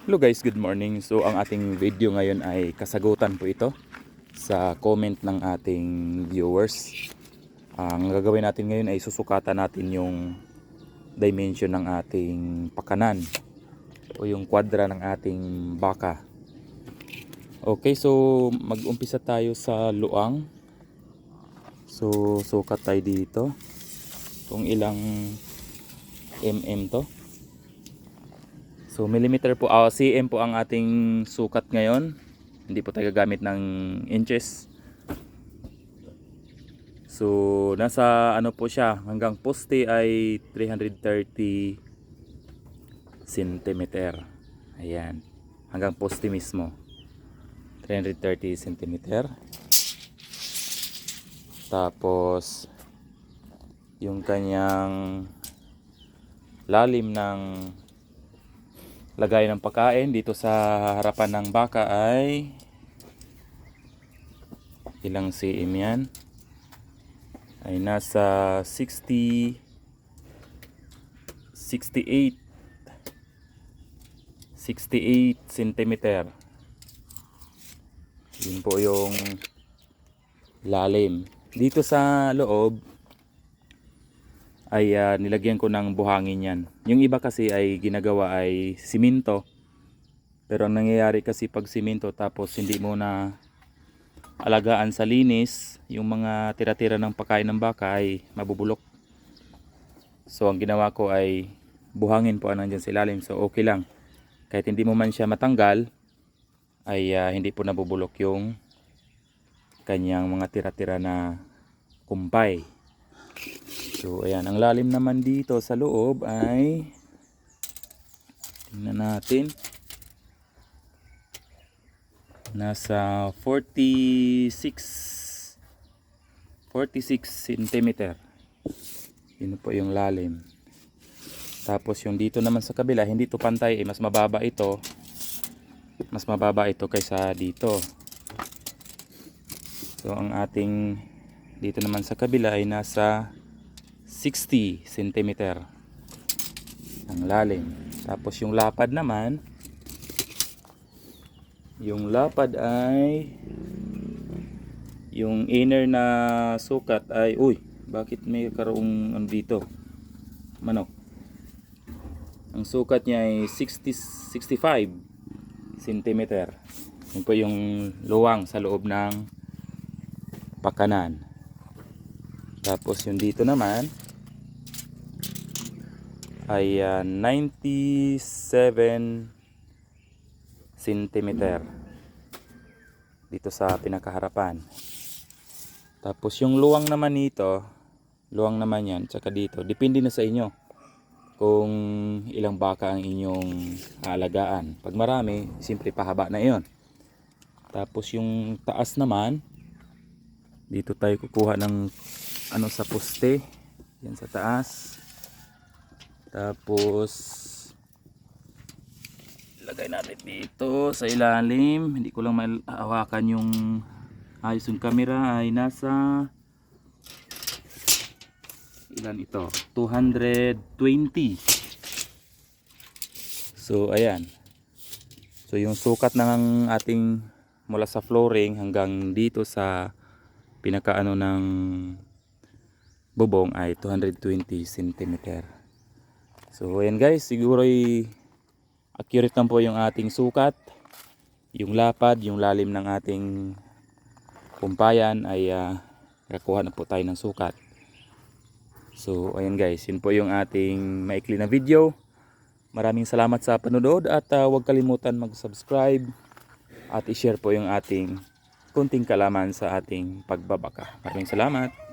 Hello guys, good morning. So ang ating video ngayon ay kasagutan po ito sa comment ng ating viewers. Ang gagawin natin ngayon ay susukatan natin yung dimension ng ating pakanan o yung kwadra ng ating baka. Okay, so mag-umpisa tayo sa luang. So sukat tayo dito. Kung ilang mm to. So millimeter po, ah, cm po ang ating sukat ngayon. Hindi po tayo gagamit ng inches. So nasa ano po siya, hanggang poste ay 330 centimeter. Ayan. Hanggang poste mismo. 330 centimeter. Tapos yung kanyang lalim ng lagay ng pagkain dito sa harapan ng baka ay ilang cm yan? Ay nasa 60 68 68 centimeter. Yun po yung lalim. Dito sa loob ay ah, nilagyan ko ng buhangin yan. Yung iba kasi ay ginagawa ay siminto. Pero ang nangyayari kasi pag siminto tapos hindi mo na alagaan sa linis, yung mga tira-tira ng pagkain ng baka ay mabubulok. So ang ginawa ko ay buhangin po ang nandyan sa ilalim. So okay lang. Kahit hindi mo man siya matanggal, ay ah, hindi po nabubulok yung kanyang mga tira-tira na kumpay. So, ayan. Ang lalim naman dito sa loob ay tingnan natin. Nasa 46 46 centimeter. Yun po yung lalim. Tapos yung dito naman sa kabila, hindi to pantay eh. Mas mababa ito. Mas mababa ito kaysa dito. So, ang ating dito naman sa kabila ay nasa 60 cm ang lalim. Tapos yung lapad naman, yung lapad ay yung inner na sukat ay uy, bakit may karong ano dito? Manok. Ang sukat niya ay 60 65 cm. Yun po yung luwang sa loob ng pakanan. Tapos yung dito naman ay ah, 97 centimeter dito sa pinakaharapan. Tapos yung luwang naman nito, luwang naman yan, tsaka dito, depende na sa inyo kung ilang baka ang inyong aalagaan. Pag marami, simple pahaba na yon. Tapos yung taas naman, dito tayo kukuha ng ano sa poste yan sa taas tapos lagay natin dito sa ilalim. Hindi ko lang mahawakan yung ayos yung camera. Ay nasa ilan ito? 220 so ayan. So yung sukat ng ating mula sa flooring hanggang dito sa pinakaano ng bubong ay 220 cm. So ayan guys, siguro ay accurate lang po yung ating sukat. Yung lapad, yung lalim ng ating kumpayan ay uh, na po tayo ng sukat. So ayan guys, yun po yung ating maikli na video. Maraming salamat sa panonood at uh, huwag kalimutan mag-subscribe at i-share po yung ating kunting kalaman sa ating pagbabaka. Maraming salamat.